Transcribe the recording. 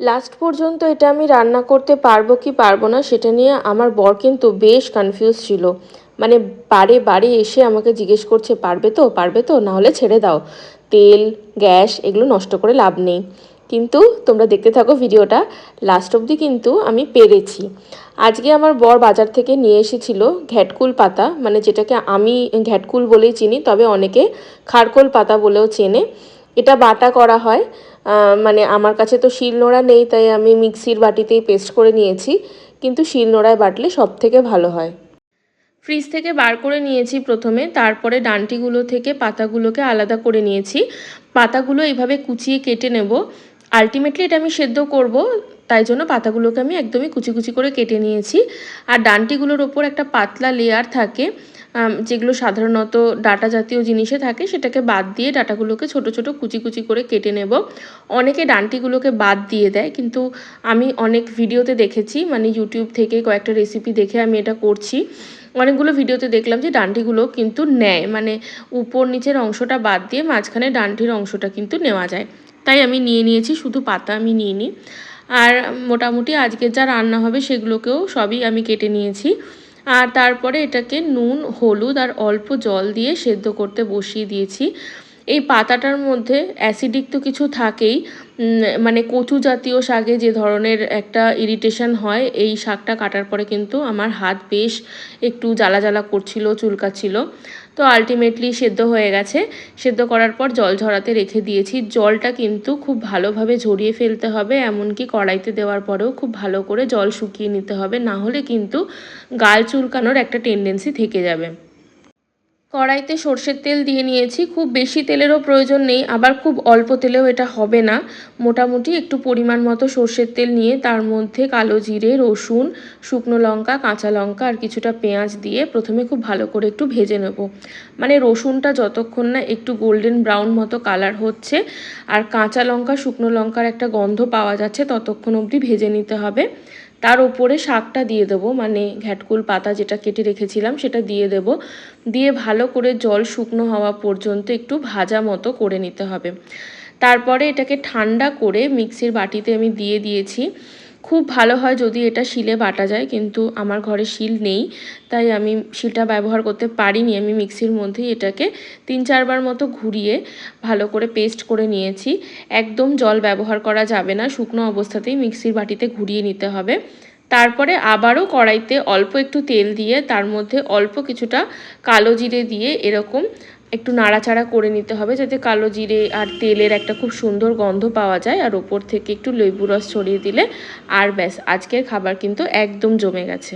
Last পর্যন্ত এটা আমি রান্না করতে পারব কি পারব না সেটা নিয়ে আমার বর কিন্তু বেশ কনফিউজ ছিল। মানে বারে বারে এসে আমাকে জিজ্ঞেস করছে, পারবে তো? পারবে তো? না হলে ছেড়ে দাও। তেল, গ্যাস এগুলো নষ্ট করে লাভ নেই। কিন্তু তোমরা দেখতে থাকো ভিডিওটা লাস্ট অবধি কিন্তু আমি পেরেছি। আজকে আমার বর বাজার থেকে নিয়ে এসেছিল ঘ্যাটকুল পাতা মানে যেটাকে আমি ঘ্যাটকুল বলেই চিনি, তবে অনেকে খারকোল পাতা বলেও চেনে। এটা বাটা করা হয়। মানে আমার কাছে তো শিলনোড়া নেই, তাই আমি মিক্সির বাটিতেই পেস্ট করে নিয়েছি। কিন্তু শিলনোড়ায় বাটলে সব থেকে ভালো হয়। ফ্রিজ থেকে বার করে নিয়েছি প্রথমে, তারপরে ডান্টিগুলো থেকে পাতাগুলোকে আলাদা করে নিয়েছি। পাতাগুলো এইভাবে কুচিয়ে কেটে নেব। আলটিমেটলি এটা আমি সেদ্ধ করব। তাই জন্য পাতাগুলোকে আমি একদমই কুচি কুচি করে কেটে নিয়েছি। আর ডান্টিগুলোর ওপর একটা পাতলা লেয়ার থাকে যেগুলো সাধারণত ডাটা জাতীয় জিনিসে থাকে, সেটাকে বাদ দিয়ে ডাটাগুলোকে ছোট ছোট কুচি কুচি করে কেটে নেব। অনেকে ডান্টিগুলোকে বাদ দিয়ে দেয়, কিন্তু আমি অনেক ভিডিওতে দেখেছি মানে ইউটিউব থেকে কয়েকটা রেসিপি দেখে আমি এটা করছি। অনেকগুলো ভিডিওতে দেখলাম যে ডান্টিগুলো কিন্তু নেয় মানে উপর নিচের অংশটা বাদ দিয়ে মাঝখানে ডান্টির অংশটা কিন্তু নেওয়া যায়। তাই আমি নিয়ে নিয়েছি, শুধু পাতা আমি নিয়ে নিই আর মোটামুটি আজকে যা রান্না হবে সেগুলোকেও সবই আমি কেটে নিয়েছি। আর তারপরে এটাকে নুন, হলুদ আর অল্প জল দিয়ে সেদ্ধ করতে বসিয়ে দিয়েছি। এই পাতাটার মধ্যে অ্যাসিডিক তো কিছু থাকেই মানে কচু জাতীয় শাকে যে ধরনের একটা ইরিটেশন হয়, এই শাকটা কাটার পরে কিন্তু আমার হাত বেশ একটু জ্বালা জ্বালা করছিল, চুলকাচ্ছিল। তো আলটিমেটলি সেদ্ধ হয়ে গেছে। সেদ্ধ করার পর জল ঝরাতে রেখে দিয়েছি। জলটা কিন্তু খুব ভালোভাবে ঝরিয়ে ফেলতে হবে, এমনকি কড়াইতে দেওয়ার পরেও খুব ভালো করে জল শুকিয়ে নিতে হবে, না হলে কিন্তু গাল চুলকানোর একটা টেন্ডেন্সি থেকে যাবে। কড়াইতে সর্ষের তেল দিয়ে নিয়েছি। খুব বেশি তেলেরও প্রয়োজন নেই, আবার খুব অল্প তেলেও এটা হবে না। মোটামুটি একটু পরিমাণ মতো সর্ষের তেল নিয়ে তার মধ্যে কালো জিরে, রসুন, শুকনো লঙ্কা, কাঁচা লঙ্কা আর কিছুটা পেঁয়াজ দিয়ে প্রথমে খুব ভালো করে একটু ভেজে নেব। মানে রসুনটা যতক্ষণ না একটু গোল্ডেন ব্রাউন মতো কালার হচ্ছে আর কাঁচা লঙ্কা, শুকনো লঙ্কার একটা গন্ধ পাওয়া যাচ্ছে, ততক্ষণ অবধি ভেজে নিতে হবে। তার উপরে শাকটা দিয়ে দেবো মানে ঘ্যাটকুল পাতা যেটা কেটে রেখেছিলাম সেটা দিয়ে দেব। দিয়ে ভালো করে জল শুকনো হওয়া পর্যন্ত একটু ভাজা মতো করে নিতে হবে। তারপরে এটাকে ঠান্ডা করে মিক্সির বাটিতে আমি দিয়ে দিয়েছি। খুব ভালো হয় যদি এটা শিলে বাটা যায়, কিন্তু আমার ঘরে শিল নেই, তাই আমি শিলটা ব্যবহার করতে পারিনি। আমি মিক্সির মধ্যেই এটাকে তিন চারবার মতো ঘুরিয়ে ভালো করে পেস্ট করে নিয়েছি। একদম জল ব্যবহার করা যাবে না, শুকনো অবস্থাতেই মিক্সির বাটিতে ঘুরিয়ে নিতে হবে। তারপরে আবারও কড়াইতে অল্প একটু তেল দিয়ে, তার মধ্যে অল্প কিছুটা কালো জিরে দিয়ে এরকম একটু নাড়াচাড়া করে নিতে হবে যাতে কালো জিরে আর তেলের একটা খুব সুন্দর গন্ধ পাওয়া যায়, আর ওপর থেকে একটু লেবু রস ছড়িয়ে দিলে আর ব্যাস, আজকের খাবার কিন্তু একদম জমে গেছে।